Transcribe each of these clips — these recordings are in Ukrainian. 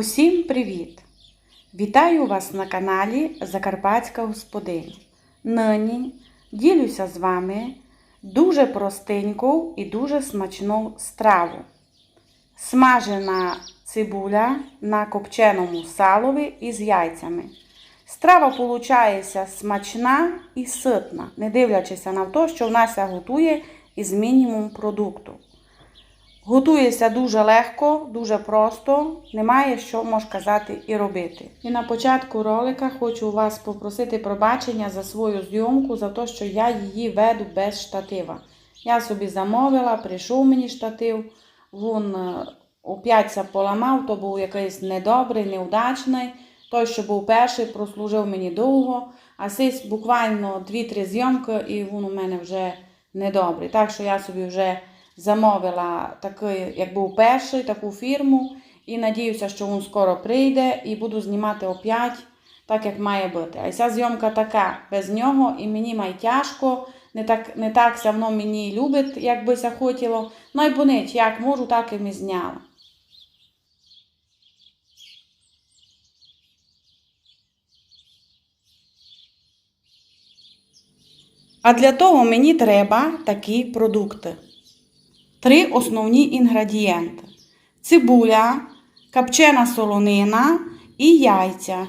Усім привіт! Вітаю вас на каналі Закарпатська Господиня. Нині ділюся з вами дуже простеньку і дуже смачну страву. Смажена цибуля на копченому салові із яйцями. Страва виходить смачна і ситна, не дивлячись на те, що в нас готує із мінімум продукту. Готується дуже легко, дуже просто, немає що можна казати і робити. І на початку ролика хочу вас попросити пробачення за свою зйомку, за те, що я її веду без штатива. Я собі замовила, прийшов мені штатив, він е, поламав, то був якийсь недобрий, неудачний. Той, що був перший, прослужив мені довго, а сись буквально 2-3 зйомки, і він у мене вже недобрий. Так що я собі вже замовила такий, як був перший, таку фірму. І надіюся, що він скоро прийде і буду знімати опять, так як має бути. А ця зйомка така без нього, і мені має тяжко, не так не так все воно мені любить, як би ся хотіло. Ну й бонить, як можу, так і ми зняла. А для того мені треба такі продукти. Три основні інгредієнти: цибуля, копчена солонина і яйця,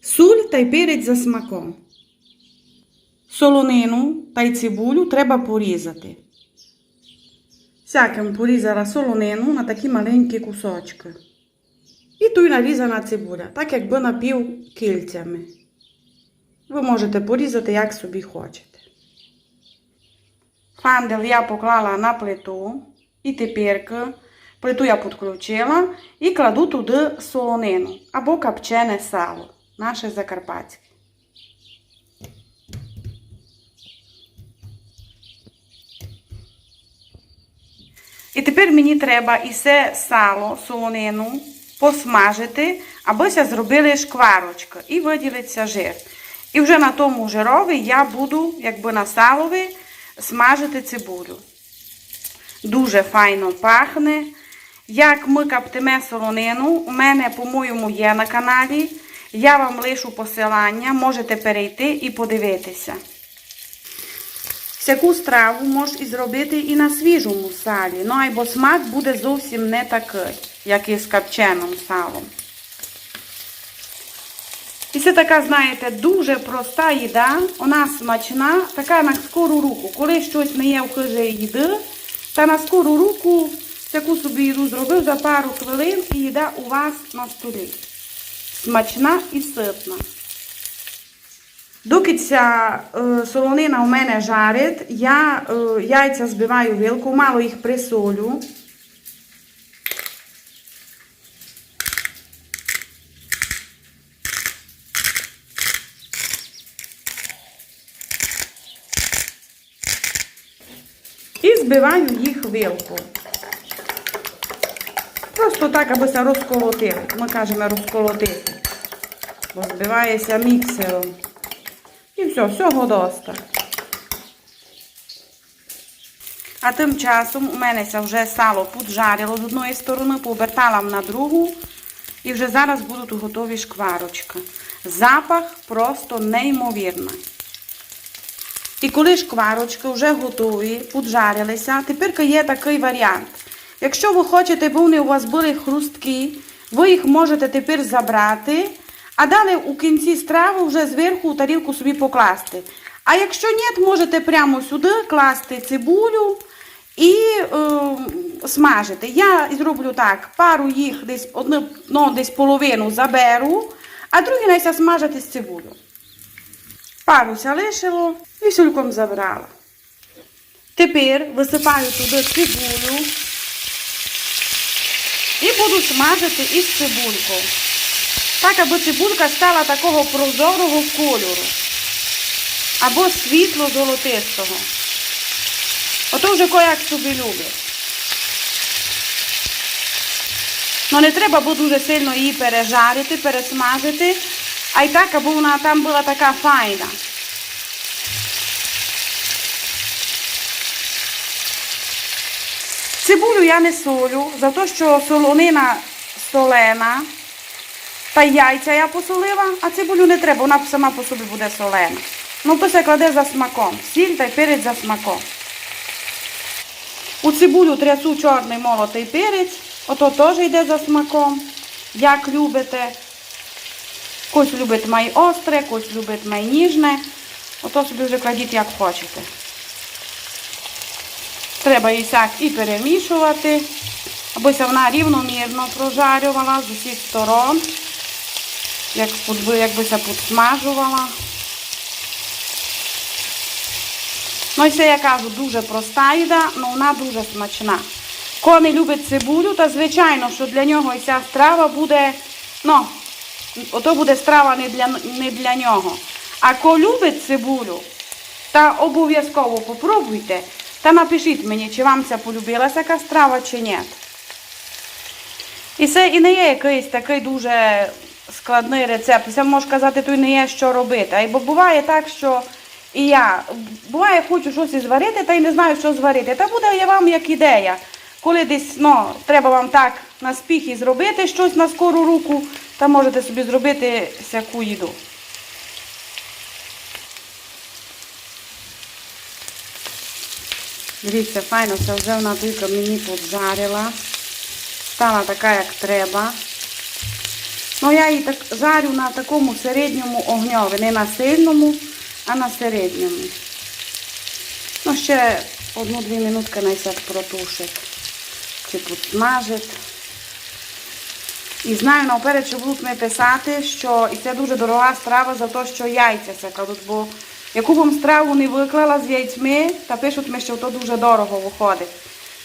суль та й перець за смаком. Солонину та й цибулю треба порізати. Всяким порізала солонину на такі маленькі кусочки. І тут нарізана цибуля, так якби напів кільцями. Ви можете порізати, як собі хочете. Фандел я поклала на плиту і тепер плиту я підключила і кладу туди солонину або копчене сало, наше закарпатське. І тепер мені треба і це сало, солонину посмажити, абося зробили шкварочки і виділиться жир. І вже на тому жирові я буду, якби на салові, смажити цибулю. Дуже файно пахне. Як ми каптиме солонину, у мене, по-моєму, є на каналі. Я вам лишу посилання, можете перейти і подивитися. Всяку страву можеш і зробити і на свіжому салі, ну або смак буде зовсім не такий, як і з копченим салом. Це така, знаєте, дуже проста їда, вона смачна, така на скору руку. Коли щось не є в хижі їди, та на скору руку таку собі їду зробив за пару хвилин і їда у вас на столі. Смачна і ситна. Доки ця е, солонина у мене жарить, я е, яйця збиваю вилку, мало їх присолю. Збиваю їх вилку. Просто так, аби це розколотили. Ми кажемо розколотити. Бо збивається міксером. І все, всього доста. А тим часом у мене вже сало поджарило з одної сторони, пообертала на другу. І вже зараз будуть готові шкварочки. Запах просто неймовірний. І коли шкварочки вже готові, поджарилися, тепер є такий варіант. Якщо ви хочете, бо вони у вас були хрусткі, ви їх можете тепер забрати, а далі у кінці страви вже зверху у тарілку собі покласти. А якщо ні, можете прямо сюди класти цибулю і е, смажити. Я зроблю так, пару їх десь одну, ну, десь половину заберу, а другі найся смажити з цибулю. Пару лишило і сюльком забрала. Тепер висипаю туди цибулю і буду смажити із цибулькою. Так, аби цибулька стала такого прозорого кольору. Або світло-золотистого. Ото вже кояк собі любить. Ну не треба було дуже сильно її пережарити, пересмажити. А й так, аби вона там була така файна. Цибулю я не солю, за те, що солонина солена. Та яйця я посолила, а цибулю не треба, вона сама по собі буде солена. Ну, то се кладе за смаком. Сіль та перець за смаком. У цибулю трясу чорний молотий перець. Ото теж йде за смаком. Як любите. Когось любить май остре, когось любить май ніжне. Ото собі вже кладіть як хочете. Треба її так і перемішувати, аби вона рівномірно прожарювала з усіх сторон, як, подби- якби се підсмажувала. Ну і це я кажу, дуже проста їда, але вона дуже смачна. Не любить цибулю, то звичайно, що для нього і ця страва буде, ну, ото буде страва не для, не для нього. А хто любить цибулю, та обов'язково попробуйте. Та напишіть мені, чи вам ця полюбилася така страва, чи ні. І це і не є якийсь такий дуже складний рецепт. Це можу казати, то й не є що робити. Бо буває так, що і я буває, хочу щось і зварити, та й не знаю, що зварити. Та буде я вам як ідея. Коли десь ну, треба вам так на спіхі зробити щось на скору руку, та можете собі зробити всяку їду. Дивіться, файно, це вже вона тільки мені поджарила. Стала така, як треба. Ну, я її так жарю на такому середньому огньові. Не на сильному, а на середньому. Ну, ще одну-дві минутки найсяк протушить. Чи підсмажить. І знаю наперед, що будуть ми писати, що і це дуже дорога страва за те, що яйця це кладуть, бо яку б страву не виклала з яйцями, та пишуть ми, що то дуже дорого виходить.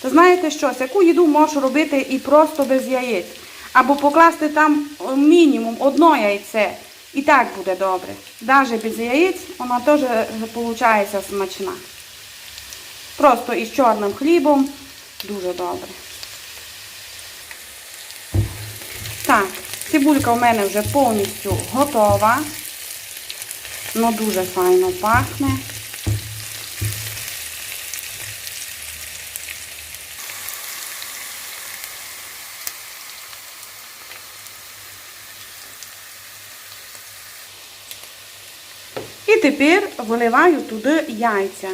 То знаєте що, яку їду можу робити і просто без яєць. Або покласти там е, мінімум одно яйце. І так буде добре. Навіть без яєць вона теж виходить смачна. Просто із чорним хлібом дуже добре. Так, цибулька у мене вже повністю готова. Ну дуже файно пахне. І тепер виливаю туди яйця.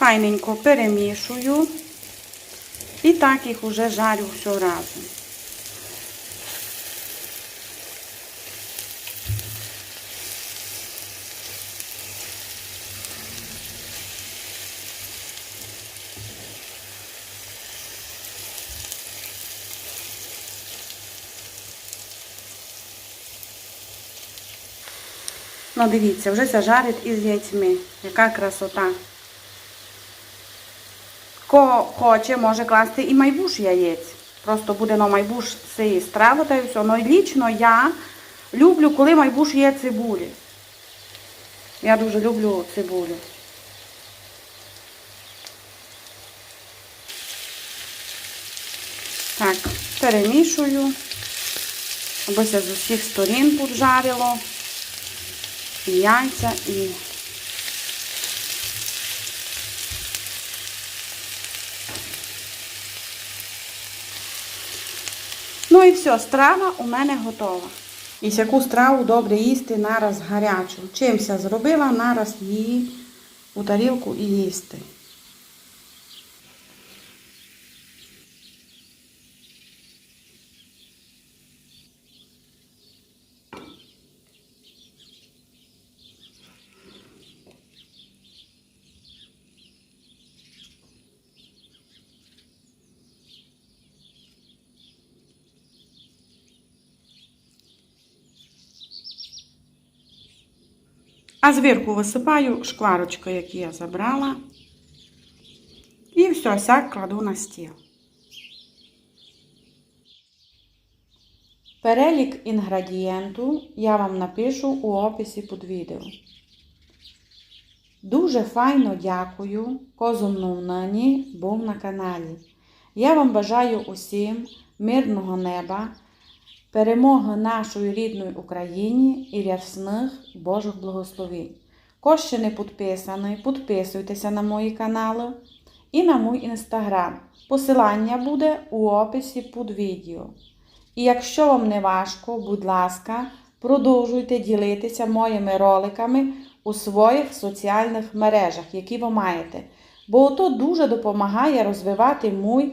Файненько перемішую. І так їх уже жарю все разом. Ну, дивіться, вже це жарить із яйцями. Яка красота. Хто хоче, може класти і майбуш яєць. Просто буде на майбуш цієї страви та все. Ну і лічно я люблю, коли майбуш є цибулі. Я дуже люблю цибулю. Так, перемішую, аби це з усіх сторін поджарило. І яйця, і Ну і все, страва у мене готова. І яку страву добре їсти нараз гарячу. Чимся зробила, нараз її у тарілку і їсти. А зверху висипаю шкварочку, які я забрала. І все, сяк кладу на стіл. Перелік інгредієнту я вам напишу у описі під відео. Дуже файно дякую козумну нині був на каналі. Я вам бажаю усім мирного неба, перемоги нашої рідної Україні і рясних Божих благословень. Хто ще не підписаний, підписуйтеся на мої канали і на мій інстаграм. Посилання буде у описі під відео. І якщо вам не важко, будь ласка, продовжуйте ділитися моїми роликами у своїх соціальних мережах, які ви маєте. Бо то дуже допомагає розвивати мій